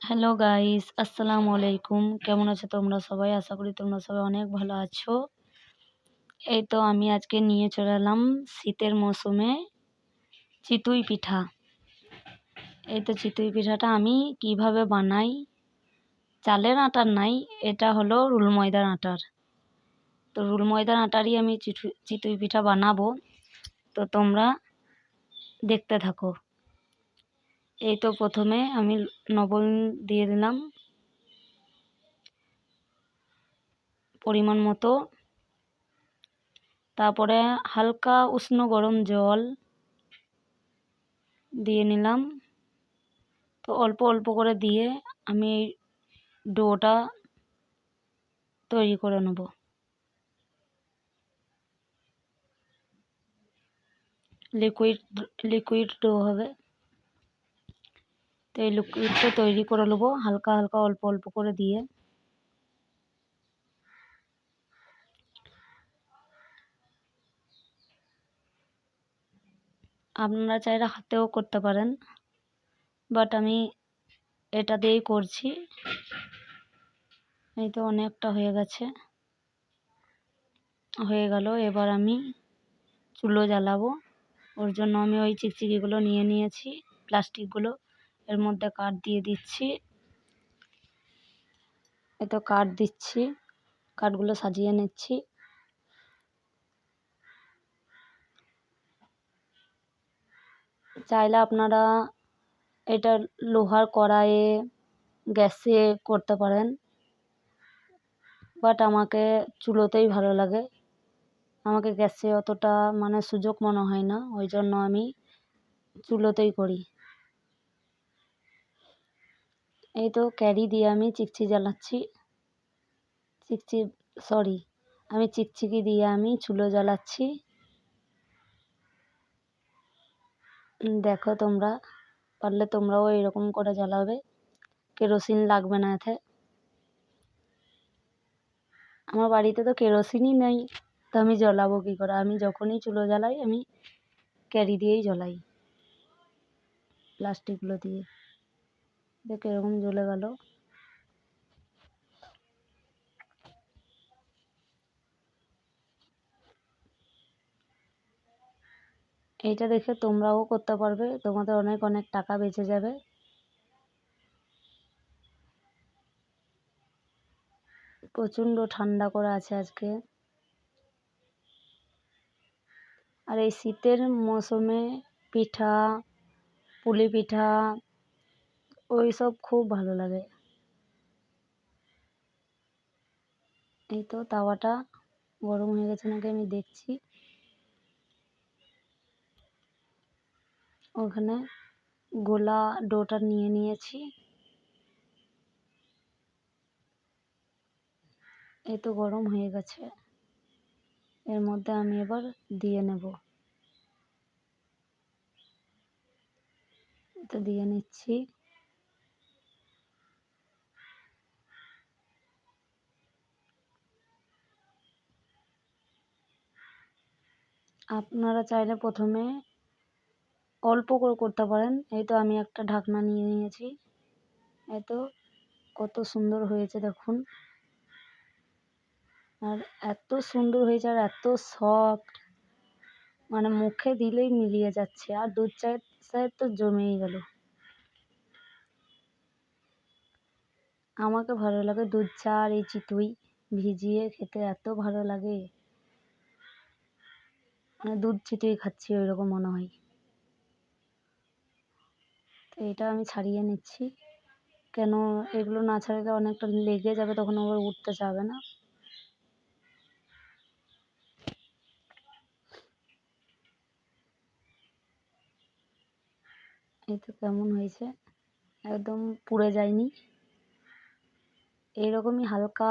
Hello guys আসসালামু আলাইকুম কেমন আছো তোমরা সবাই? আশা করি তোমরা সবাই অনেক ভালো আছো। এই তো আমি আজকে নিয়ে চলে এলাম শীতের মৌসুমে চিতুই পিঠা। এই তো চিতুই পিঠাটা আমি কীভাবে বানাই, চালের আটার নাই, এটা হলো রুল ময়দার আটার। তো রুল ময়দার আটারই আমি চিতুই পিঠা বানাবো। তো তোমরা দেখতে থাকো। এই তো প্রথমে আমি লবণ দিয়ে দিলাম। পরিমাণ মতো। তারপরে হালকা উষ্ণ গরম জল দিয়ে নিলাম। তো অল্প অল্প করে দিয়ে আমি ডোটা তৈরি করে নেব। লিকুইড লিকুইড ডো হবে। তো এই লিকুইডটা তৈরি করে নেব, হালকা হালকা, অল্প অল্প করে দিয়ে। আপনারা চাইলে হাতেও করতে পারেন বাট আমি এটা দিয়েই করছি। এই তো অনেকটা হয়ে গেছে। হয়ে গেল, এবার আমি চুলো জ্বালাবো। ওর জন্য আমি ওই চিকচিকিগুলো নিয়ে নিয়েছি, প্লাস্টিকগুলো। এর মধ্যে কাঠ দিয়ে দিচ্ছি। এত কাঠ দিচ্ছি কাঠগুলো সাজিয়ে নিচ্ছি। চাইলে আপনারা এটা লোহার কড়াইয়ে গ্যাসে করতে পারেন বাট আমাকে চুলোতেই ভালো লাগে। আমাকে গ্যাসে অতটা মানে সুযোগ মনে হয় না, ওই জন্য আমি চুলোতেই করি। এই তো ক্যারি দিয়ে আমি চিকচি জ্বালাচ্ছি। চিকচি সরি আমি চিকচিকি দিয়ে আমি চুলো জ্বালাচ্ছি। দেখো তোমরা, পারলে তোমরাও এরকম করে জ্বালাবে। কেরোসিন লাগবে না এতে। আমার বাড়িতে তো কেরোসিনই নেই, তো আমি জ্বালাবো কী করে? আমি যখনই চুলো জ্বালাই, আমি ক্যারি দিয়েই জ্বলাই, প্লাস্টিকগুলো দিয়ে। দেখো এরকম জ্বলে গেল। এইটা দেখে তোমরাও করতে পারবে, তোমাদের অনেক অনেক টাকা বেঁচে যাবে। প্রচণ্ড ঠান্ডা করে আছে আজকে। আর এই শীতের মৌসুমে পিঠা, পুলি পিঠা ওই সব খুব ভালো লাগে। এই তো তাওয়াটা গরম হয়ে গেছে নাকি আমি দেখছি। ওখানে গোলা ডোটা নিয়ে নিয়েছি। এই তো গরম হয়ে গেছে। এর মধ্যে আমি এবার দিয়ে নেব। তো দিয়ে নিচ্ছি। আপনারা চাইলে প্রথমে অল্প করে করতে পারেন। এই তো আমি একটা ঢাকনা নিয়ে নিয়েছি। এই তো কত সুন্দর হয়েছে দেখুন। আর এত সুন্দর হয়েছে আর এত সফট মানে মুখে দিলেই মিলিয়ে যাচ্ছে। আর দুধ চায়ের সাথে তো জমেই গেল। আমাকে ভালো লাগে দুধ চা আর এই চিতুই ভিজিয়ে খেতে এত ভালো লাগে। মানে দুধ চিতুই খাচ্ছি ওই রকম মনে হয়। তো এটা আমি ছাড়িয়ে নিচ্ছি। কেন এগুলো না ছাড়ালে অনেকটা লেগে যাবে, তখন আবার উঠতে চাবে না। এই তো কেমন হয়েছে? একদম পুড়ে যায়নি। এইরকমই হালকা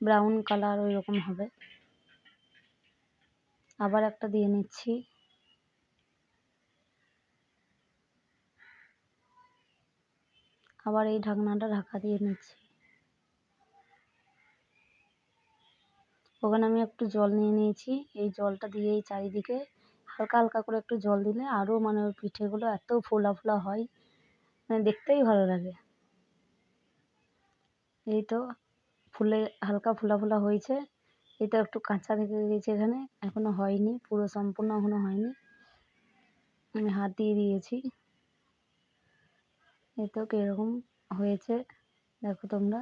ব্রাউন কালার ওই রকম হবে। আবার একটা দিয়ে নিচ্ছি। আবার এই ঢাকনাটা ঢাকা দিয়ে নিচ্ছি। ওখানে আমি একটু জল নিয়ে নিয়েছি। এই জলটা দিয়ে এই চারিদিকে হালকা হালকা করে একটু জল দিলে আরও মানে ওই পিঠেগুলো এত ফোলা ফোলা হয় মানে দেখতেই ভালো লাগে। এই তো ফুলে হালকা ফোলা ফোলা হয়েছে। তো একটু কাঁচা থেকে গেছে এখানে। এখনও হয়নি, পুরো সম্পূর্ণ এখনও হয়নি। আমি হাত দিয়ে দিয়েছি। তো কীরকম হয়েছে, দেখো তোমরা।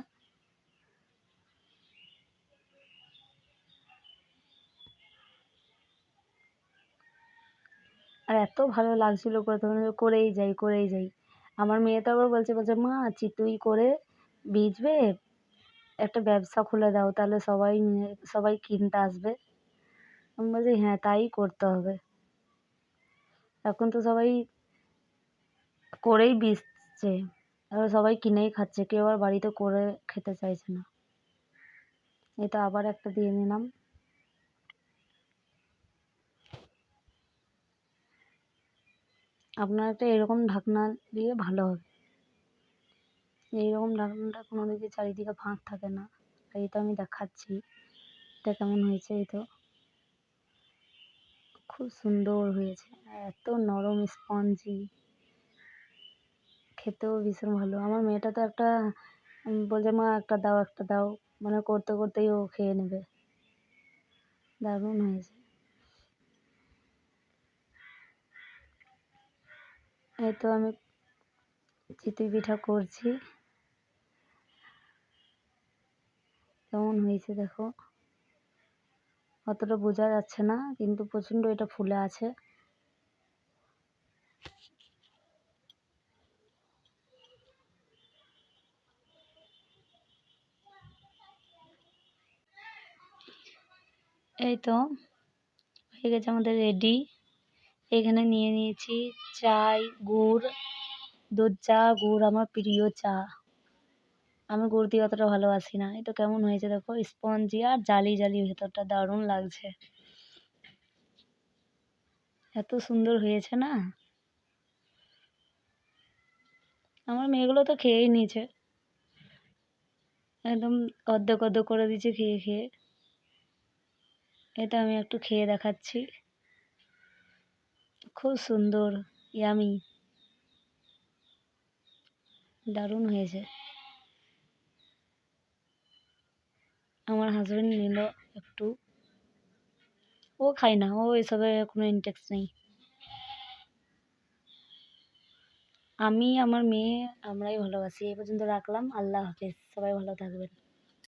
আর এত ভালো লাগছিল প্রথমে করেই যাই করেই যাই। আমার মেয়ে তো আবার বলছে বলছে, মা চিতুই করে বেচবে একটা ব্যবসা খুলে দাও, তাহলে সবাই সবাই কিনতে আসবে। আমি বলছি হ্যাঁ তাই করতে হবে। এখন তো সবাই করেই বেচছে। এবার সবাই কিনেই খাচ্ছে, কেউ আর বাড়িতে করে খেতে চাইছে না। এটা আবার একটা দিয়ে নিলাম। আপনার একটা এরকম ঢাকনা দিয়ে ভালো হবে। এইরকম ঢাকনাটা কোনো দিকে চারিদিকে ফাঁক থাকে না। আর এটা আমি দেখাচ্ছি। এটা কেমন হয়েছে এই তো? খুব সুন্দর হয়েছে। এত নরম স্পঞ্জি। খেতেও ভীষণ ভালো। আমার মেয়েটা তো একটা বলছে, মা, একটা দাও একটা দাও। মানে করতে করতেই ও খেয়ে নেবে। দারুণ হয়েছে। এই তো আমি চিতই পিঠা করছি। কেমন হয়েছে দেখো? অতটা বোঝা যাচ্ছে না, কিন্তু প্রচণ্ড এটা ফুলে আছে। এই তো, হয়ে গেছে আমাদের রেডি এখানে নিয়ে নিয়েছি চাই, গুড় দুধ চা, গুড়, আমার প্রিয় চা। আমি দিয়ে অতটা ভালোবাসি না। তো কেমন হয়েছে দেখো, স্পঞ্জি আর জালি জালি ভেতরটা দারুণ লাগছে। এত সুন্দর হয়েছে না? আমার মেয়েগুলো তো খেয়েই নিয়েছে। একদম অর্ধেক অর্ধেক করে দিয়েছে খেয়ে খেয়ে। এটা আমি একটু খেয়ে দেখাচ্ছি। খুব সুন্দর ইয়ামি দারুণ হয়েছে। আমার হাজব্যান্ড নিল একটু। ও খায় না, ও এসবে কোনো ইন্টারেস্ট নেই। আমি, আমার মেয়ে, আমরাই ভালোবাসি। এই পর্যন্ত রাখলাম। আল্লাহ হাফেজ। সবাই ভালো থাকবেন।